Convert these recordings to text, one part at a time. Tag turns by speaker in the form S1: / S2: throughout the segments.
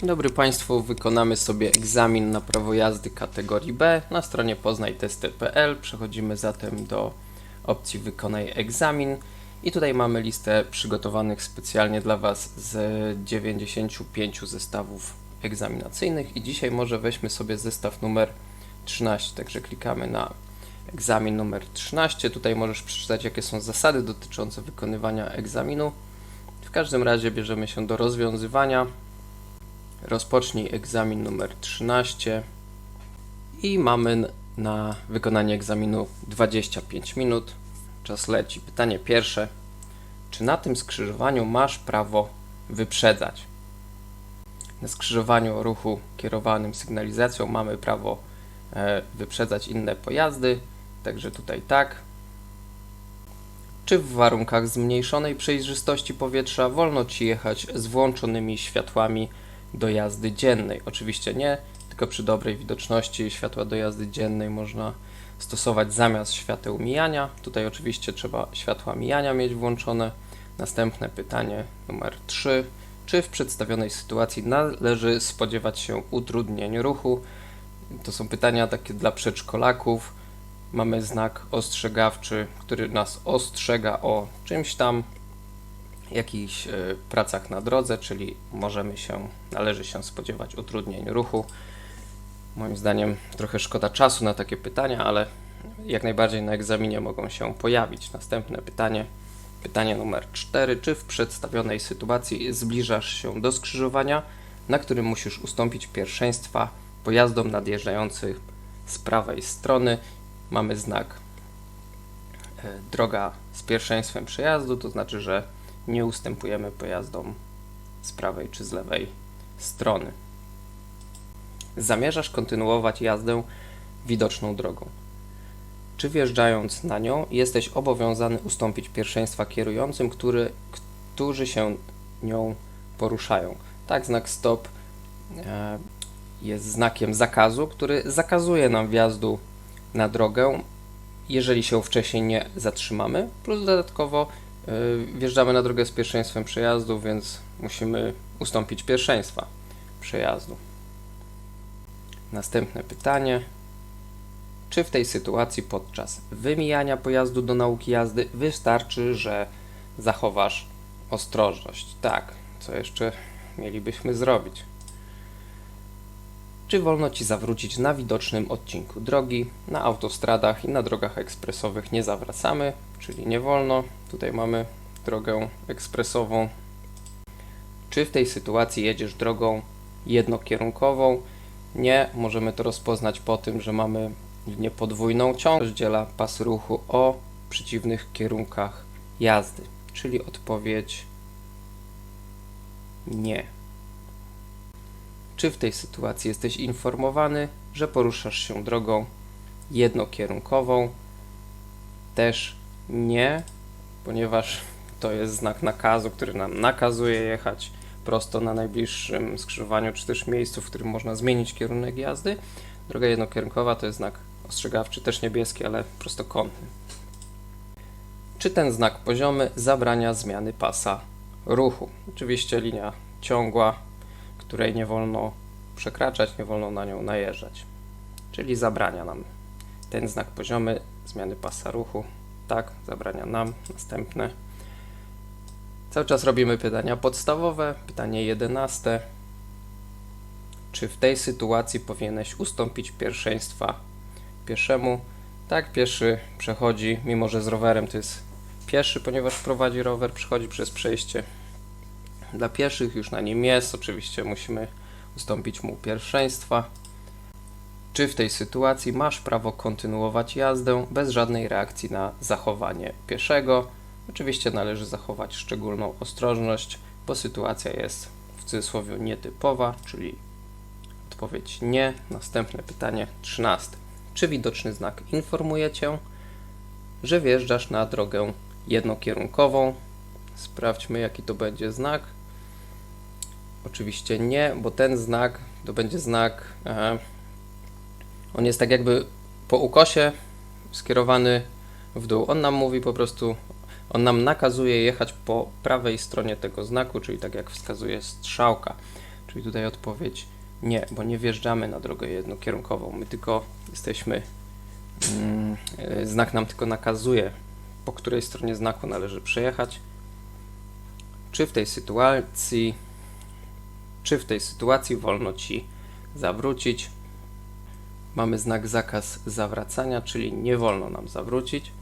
S1: Dzień dobry Państwu, wykonamy sobie egzamin na prawo jazdy kategorii B na stronie poznajtesty.pl. Przechodzimy zatem do opcji wykonaj egzamin i tutaj mamy listę przygotowanych specjalnie dla Was z 95 zestawów egzaminacyjnych i dzisiaj może weźmy sobie zestaw numer 13, także klikamy na egzamin numer 13. Tutaj możesz przeczytać jakie są zasady dotyczące wykonywania egzaminu. W każdym razie bierzemy się do rozwiązywania. Rozpocznij egzamin numer 13 i mamy na wykonanie egzaminu 25 minut. Czas leci. Pytanie pierwsze. Czy na tym skrzyżowaniu masz prawo wyprzedzać? Na skrzyżowaniu ruchu kierowanym sygnalizacją mamy prawo e, wyprzedzać inne pojazdy, także tutaj tak. Czy w warunkach zmniejszonej przejrzystości powietrza wolno ci jechać z włączonymi światłami do jazdy dziennej? Oczywiście nie, tylko przy dobrej widoczności światła do jazdy dziennej można stosować zamiast świateł mijania. Tutaj oczywiście trzeba światła mijania mieć włączone. Następne pytanie numer 3. Czy w przedstawionej sytuacji należy spodziewać się utrudnień ruchu? To są pytania takie dla przedszkolaków. Mamy znak ostrzegawczy, który nas ostrzega o czymś tam, jakichś e, pracach na drodze, czyli możemy się, należy się spodziewać utrudnień ruchu. Moim zdaniem trochę szkoda czasu na takie pytania, ale jak najbardziej na egzaminie mogą się pojawić. Następne pytanie, pytanie numer 4. Czy w przedstawionej sytuacji zbliżasz się do skrzyżowania, na którym musisz ustąpić pierwszeństwa pojazdom nadjeżdżającym z prawej strony? Mamy znak e, droga z pierwszeństwem przejazdu, to znaczy, że nie ustępujemy pojazdom z prawej czy z lewej strony. Zamierzasz kontynuować jazdę widoczną drogą. Czy wjeżdżając na nią jesteś obowiązany ustąpić pierwszeństwa kierującym, który, którzy się nią poruszają? Tak, znak stop e, jest znakiem zakazu, który zakazuje nam wjazdu na drogę, jeżeli się wcześniej nie zatrzymamy, plus dodatkowo wjeżdżamy na drogę z pierwszeństwem przejazdu, więc musimy ustąpić pierwszeństwa przejazdu. Następne pytanie. Czy w tej sytuacji podczas wymijania pojazdu do nauki jazdy wystarczy, że zachowasz ostrożność? Tak, co jeszcze mielibyśmy zrobić? Czy wolno Ci zawrócić na widocznym odcinku drogi? Na autostradach i na drogach ekspresowych nie zawracamy, czyli nie wolno. Tutaj mamy drogę ekspresową. Czy w tej sytuacji jedziesz drogą jednokierunkową? Nie, możemy to rozpoznać po tym, że mamy linię podwójną ciąg, rozdziela pas ruchu o przeciwnych kierunkach jazdy, czyli odpowiedź nie. Czy w tej sytuacji jesteś informowany, że poruszasz się drogą jednokierunkową? Też nie, ponieważ to jest znak nakazu, który nam nakazuje jechać prosto na najbliższym skrzyżowaniu, czy też miejscu, w którym można zmienić kierunek jazdy. Droga jednokierunkowa to jest znak ostrzegawczy, też niebieski, ale prostokątny. Czy ten znak poziomy zabrania zmiany pasa ruchu? Oczywiście linia ciągła, której nie wolno przekraczać, nie wolno na nią najeżdżać. Czyli zabrania nam ten znak poziomy zmiany pasa ruchu. Tak, zabrania nam. Następne. Cały czas robimy pytania podstawowe. Pytanie 11. Czy w tej sytuacji powinieneś ustąpić pierwszeństwa pieszemu? Tak, pieszy przechodzi, mimo że z rowerem to jest pieszy, ponieważ prowadzi rower, przechodzi przez przejście dla pieszych, już na nim jest. Oczywiście musimy ustąpić mu pierwszeństwa. Czy w tej sytuacji masz prawo kontynuować jazdę bez żadnej reakcji na zachowanie pieszego? Oczywiście należy zachować szczególną ostrożność, bo sytuacja jest w cudzysłowie nietypowa, czyli odpowiedź nie. Następne pytanie 13. Czy widoczny znak informuje Cię, że wjeżdżasz na drogę jednokierunkową? Sprawdźmy, jaki to będzie znak. Oczywiście nie, bo ten znak to będzie znak. E, on jest tak jakby po ukosie skierowany w dół. On nam mówi po prostu, on nam nakazuje jechać po prawej stronie tego znaku, czyli tak jak wskazuje strzałka. Czyli tutaj odpowiedź nie, bo nie wjeżdżamy na drogę jednokierunkową. My tylko jesteśmy. Mm, e, znak nam tylko nakazuje, po której stronie znaku należy przejechać. Czy w tej sytuacji, czy w tej sytuacji wolno ci zawrócić? Mamy znak zakaz zawracania, czyli nie wolno nam zawrócić.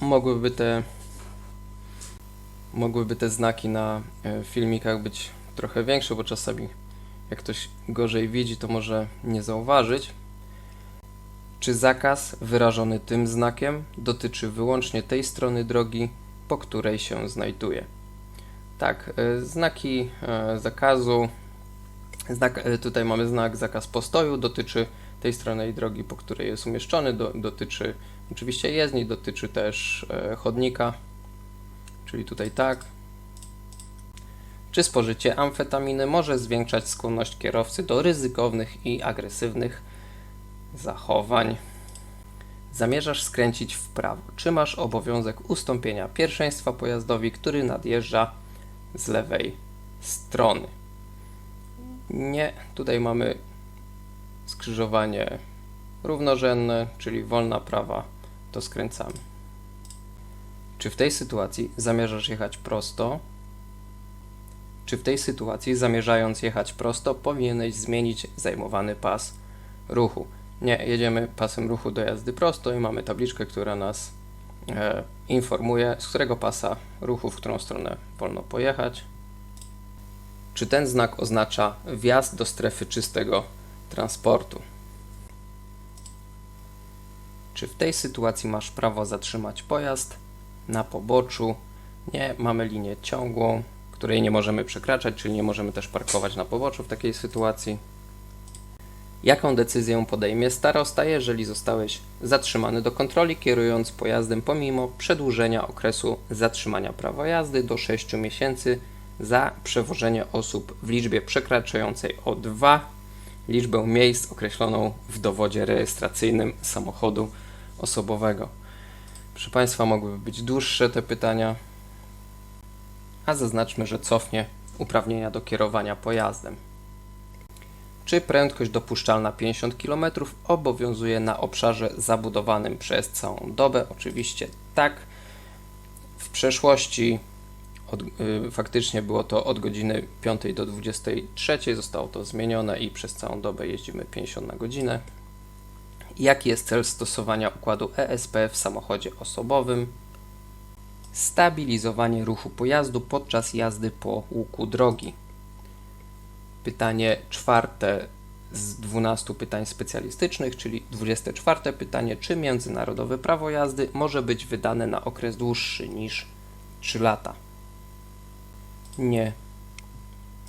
S1: Mogłyby te mogłyby te znaki na e, filmikach być trochę większe, bo czasami jak ktoś gorzej widzi, to może nie zauważyć. Czy zakaz wyrażony tym znakiem dotyczy wyłącznie tej strony drogi, po której się znajduje? Tak, e, znaki e, zakazu. Znak, e, tutaj mamy znak zakaz postoju, dotyczy tej strony drogi, po której jest umieszczony, do, dotyczy oczywiście jezdni, dotyczy też e, chodnika, czyli tutaj tak. Czy spożycie amfetaminy może zwiększać skłonność kierowcy do ryzykownych i agresywnych zachowań? Zamierzasz skręcić w prawo. Czy masz obowiązek ustąpienia pierwszeństwa pojazdowi, który nadjeżdża z lewej strony? Nie. Tutaj mamy skrzyżowanie równorzędne, czyli wolna prawa, to skręcamy. Czy w tej sytuacji zamierzasz jechać prosto? Czy w tej sytuacji, zamierzając jechać prosto, powinieneś zmienić zajmowany pas ruchu? Nie, jedziemy pasem ruchu do jazdy prosto i mamy tabliczkę, która nas e, informuje, z którego pasa ruchu, w którą stronę wolno pojechać. Czy ten znak oznacza wjazd do strefy czystego transportu? Czy w tej sytuacji masz prawo zatrzymać pojazd na poboczu? Nie, mamy linię ciągłą, której nie możemy przekraczać, czyli nie możemy też parkować na poboczu w takiej sytuacji. Jaką decyzję podejmie starosta, jeżeli zostałeś zatrzymany do kontroli kierując pojazdem pomimo przedłużenia okresu zatrzymania prawa jazdy do 6 miesięcy za przewożenie osób w liczbie przekraczającej o 2 liczbę miejsc określoną w dowodzie rejestracyjnym samochodu osobowego. Proszę Państwa, mogłyby być dłuższe te pytania, a zaznaczmy, że cofnie uprawnienia do kierowania pojazdem. Czy prędkość dopuszczalna 50 km obowiązuje na obszarze zabudowanym przez całą dobę? Oczywiście tak. W przeszłości od, y, faktycznie było to od godziny 5 do 23, zostało to zmienione i przez całą dobę jeździmy 50 na godzinę. Jaki jest cel stosowania układu ESP w samochodzie osobowym? Stabilizowanie ruchu pojazdu podczas jazdy po łuku drogi. Pytanie czwarte z 12 pytań specjalistycznych, czyli 24 pytanie, czy międzynarodowe prawo jazdy może być wydane na okres dłuższy niż 3 lata? Nie.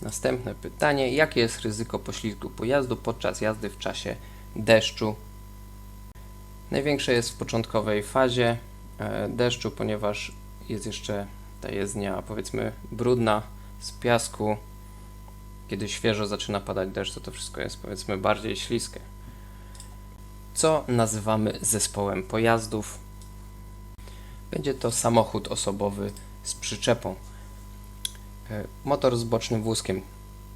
S1: Następne pytanie, jakie jest ryzyko poślizgu pojazdu podczas jazdy w czasie deszczu? Największe jest w początkowej fazie e, deszczu, ponieważ jest jeszcze ta jezdnia, powiedzmy, brudna z piasku. Kiedy świeżo zaczyna padać deszcz, to to wszystko jest, powiedzmy, bardziej śliskie. Co nazywamy zespołem pojazdów? Będzie to samochód osobowy z przyczepą. E, Motor z bocznym wózkiem.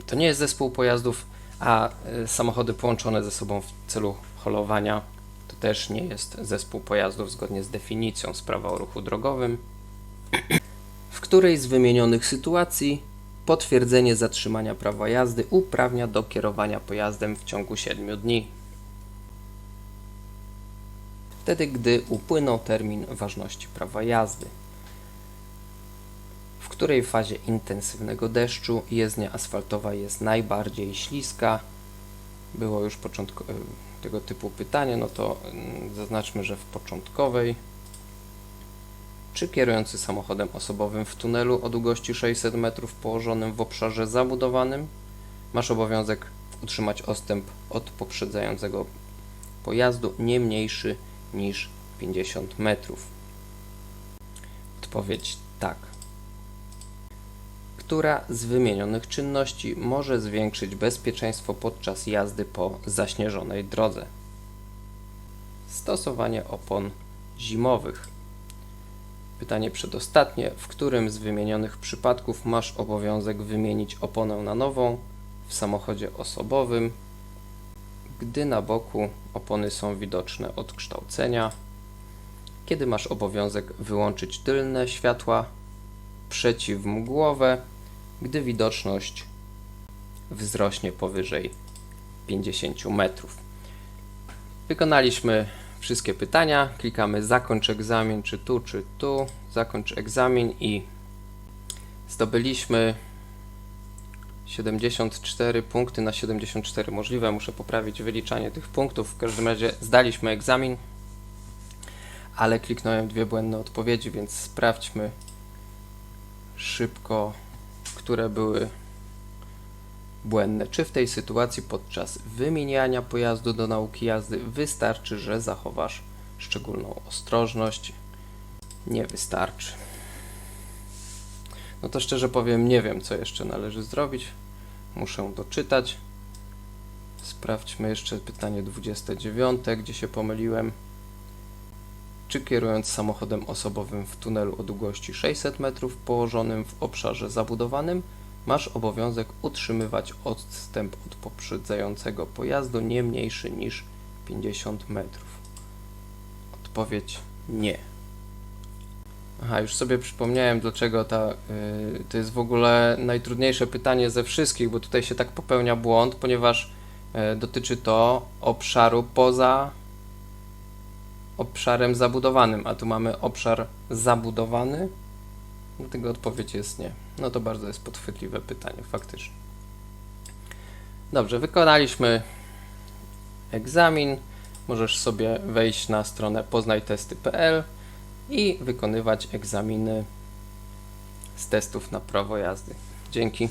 S1: To nie jest zespół pojazdów, a e, samochody połączone ze sobą w celu holowania to też nie jest zespół pojazdów zgodnie z definicją z prawa o ruchu drogowym. W której z wymienionych sytuacji potwierdzenie zatrzymania prawa jazdy uprawnia do kierowania pojazdem w ciągu 7 dni? Wtedy, gdy upłynął termin ważności prawa jazdy. Której fazie intensywnego deszczu jezdnia asfaltowa jest najbardziej śliska? Było już początko tego typu pytanie, no to mm, zaznaczmy, że w początkowej. Czy kierujący samochodem osobowym w tunelu o długości 600 metrów położonym w obszarze zabudowanym masz obowiązek utrzymać odstęp od poprzedzającego pojazdu nie mniejszy niż 50 metrów? Odpowiedź tak. Która z wymienionych czynności może zwiększyć bezpieczeństwo podczas jazdy po zaśnieżonej drodze? Stosowanie opon zimowych. Pytanie przedostatnie. W którym z wymienionych przypadków masz obowiązek wymienić oponę na nową w samochodzie osobowym, gdy na boku opony są widoczne od kształcenia? Kiedy masz obowiązek wyłączyć tylne światła przeciwmgłowe, gdy widoczność wzrośnie powyżej 50 metrów? Wykonaliśmy wszystkie pytania. Klikamy zakończ egzamin, czy tu, czy tu. Zakończ egzamin i zdobyliśmy 74 punkty na 74 możliwe. Muszę poprawić wyliczanie tych punktów. W każdym razie zdaliśmy egzamin, ale kliknąłem dwie błędne odpowiedzi, więc sprawdźmy szybko, które były błędne. Czy w tej sytuacji podczas wymieniania pojazdu do nauki jazdy wystarczy, że zachowasz szczególną ostrożność? Nie wystarczy. No to szczerze powiem, nie wiem, co jeszcze należy zrobić. Muszę doczytać. Sprawdźmy jeszcze pytanie 29, gdzie się pomyliłem. Czy kierując samochodem osobowym w tunelu o długości 600 metrów położonym w obszarze zabudowanym, masz obowiązek utrzymywać odstęp od poprzedzającego pojazdu nie mniejszy niż 50 metrów? Odpowiedź nie. Aha, już sobie przypomniałem, dlaczego ta, yy, to jest w ogóle najtrudniejsze pytanie ze wszystkich, bo tutaj się tak popełnia błąd, ponieważ yy, dotyczy to obszaru poza obszarem zabudowanym, a tu mamy obszar zabudowany, dlatego odpowiedź jest nie. No to bardzo jest podchwytliwe pytanie, faktycznie. Dobrze, wykonaliśmy egzamin. Możesz sobie wejść na stronę poznajtesty.pl i wykonywać egzaminy z testów na prawo jazdy. Dzięki.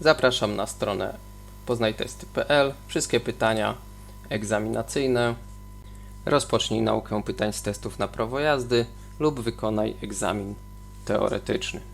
S1: Zapraszam na stronę poznajtesty.pl. Wszystkie pytania egzaminacyjne. Rozpocznij naukę pytań z testów na prawo jazdy lub wykonaj egzamin teoretyczny.